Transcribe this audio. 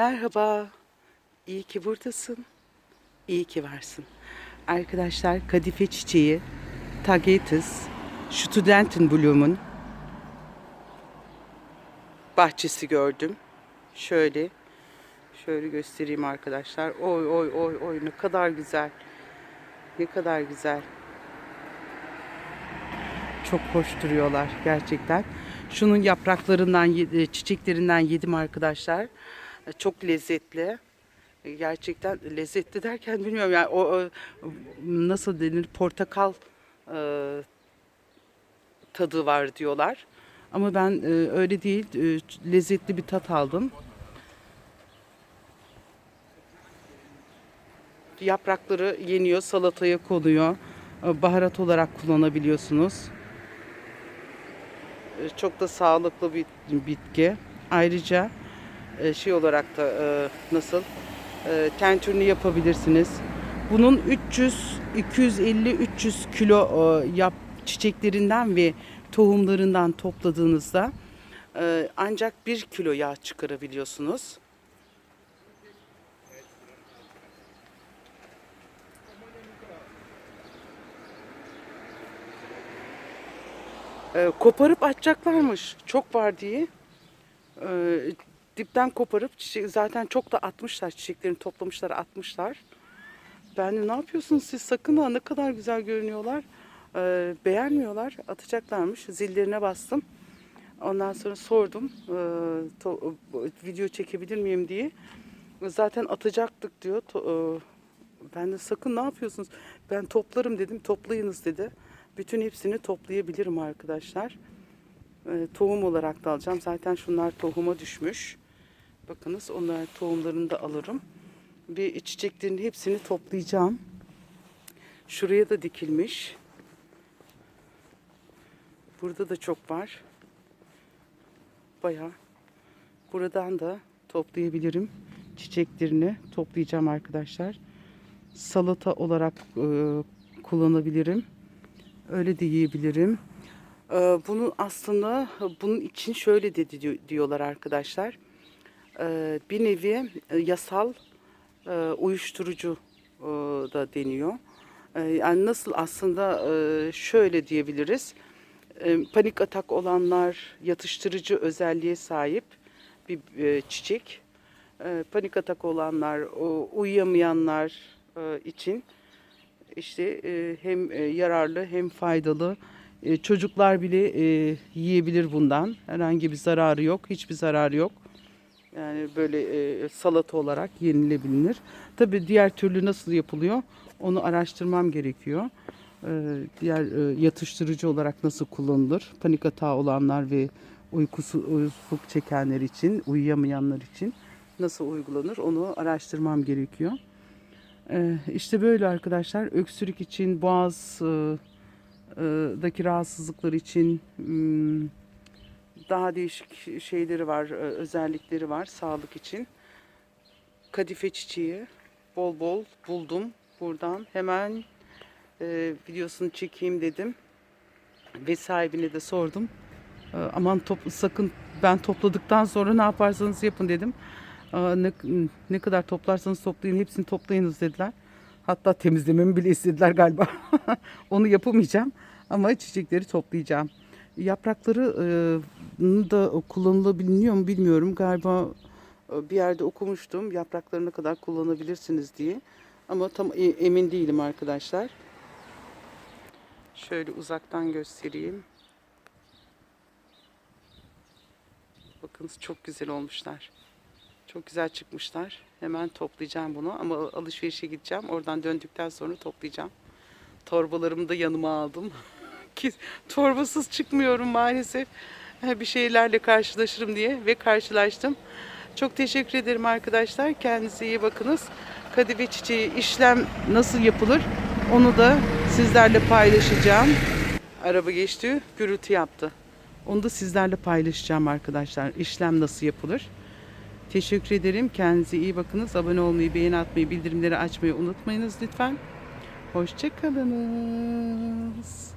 Merhaba. İyi ki buradasın. İyi ki varsın. Arkadaşlar kadife çiçeği, Tagetes, Studentenblumen bahçesi gördüm. Şöyle şöyle göstereyim arkadaşlar. Oy oy oy oy ne kadar güzel. Ne kadar güzel. Çok hoş duruyorlar gerçekten. Şunun yapraklarından, ye- çiçeklerinden yedim arkadaşlar. Çok lezzetli. Gerçekten lezzetli derken bilmiyorum yani o, o nasıl denir portakal e, tadı var diyorlar. Ama ben e, öyle değil e, lezzetli bir tat aldım. Yaprakları yeniyor, salataya konuyor. E, Baharat olarak kullanabiliyorsunuz. E, Çok da sağlıklı bir bitki. Ayrıca e, şey olarak da e, nasıl e, tentürünü yapabilirsiniz. Bunun 300 250 300 kilo e, yap çiçeklerinden ve tohumlarından topladığınızda ancak 1 kilo yağ çıkarabiliyorsunuz. Koparıp atacaklarmış. Çok var diye. Dipten koparıp çiçek, zaten çok da atmışlar. Çiçeklerini toplamışlar, atmışlar. Ben de ne yapıyorsunuz siz sakın ha ne kadar güzel görünüyorlar. E, beğenmiyorlar. Atacaklarmış. Zillerine bastım. Ondan sonra sordum. e, to- video çekebilir miyim diye. Zaten atacaktık diyor. To- e, ben de sakın ne yapıyorsunuz? Ben toplarım dedim. Toplayınız dedi. Bütün hepsini toplayabilirim arkadaşlar. E, tohum olarak da alacağım. Zaten şunlar tohuma düşmüş. Bakınız onlar tohumlarını da alırım. Bir çiçeklerin hepsini toplayacağım. Şuraya da dikilmiş. Burada da çok var. Bayağı. Buradan da toplayabilirim. Çiçeklerini toplayacağım arkadaşlar. Salata olarak e, kullanabilirim. Öyle de yiyebilirim. Ee, Bunu aslında bunun için şöyle dedi diyor- diyorlar arkadaşlar. Ee, Bir nevi e, yasal e, uyuşturucu e, da deniyor. Yani nasıl aslında şöyle diyebiliriz. Panik atak olanlar yatıştırıcı özelliğe sahip bir çiçek. Panik atak olanlar, uyuyamayanlar için işte hem yararlı hem faydalı. Çocuklar bile yiyebilir bundan. Herhangi bir zararı yok, hiçbir zararı yok. Yani böyle e, salata olarak yenilebilir. Tabii diğer türlü nasıl yapılıyor onu araştırmam gerekiyor. E, diğer e, yatıştırıcı olarak nasıl kullanılır? Panik atağı olanlar ve uykusu uykusuzluk çekenler için, uyuyamayanlar için nasıl uygulanır onu araştırmam gerekiyor. Ee, işte böyle arkadaşlar öksürük için boğaz e, e, daki rahatsızlıklar için hmm, daha değişik şeyleri var, e, özellikleri var sağlık için. Kadife çiçeği bol bol buldum buradan. Hemen e, videosunu çekeyim dedim. Ve sahibine de sordum. E, aman top, sakın ben topladıktan sonra ne yaparsanız yapın dedim. Aa, ne, ne kadar toplarsanız toplayın hepsini toplayınız dediler. Hatta temizlememi bile istediler galiba. Onu yapamayacağım ama çiçekleri toplayacağım. Yaprakları e, da kullanılabiliyor mu bilmiyorum. Galiba e, bir yerde okumuştum yapraklarına kadar kullanabilirsiniz diye. Ama tam e- emin değilim arkadaşlar. Şöyle uzaktan göstereyim. Bakınız çok güzel olmuşlar. Çok güzel çıkmışlar. Hemen toplayacağım bunu ama alışverişe gideceğim. Oradan döndükten sonra toplayacağım. Torbalarımı da yanıma aldım. Torbasız çıkmıyorum maalesef. Bir şeylerle karşılaşırım diye ve karşılaştım. Çok teşekkür ederim arkadaşlar. Kendinize iyi bakınız. Kadife çiçeği işlem nasıl yapılır onu da sizlerle paylaşacağım. Araba geçti, gürültü yaptı. Onu da sizlerle paylaşacağım arkadaşlar. İşlem nasıl yapılır? Teşekkür ederim. Kendinize iyi bakınız. Abone olmayı, beğeni atmayı, bildirimleri açmayı unutmayınız lütfen. Hoşçakalınız.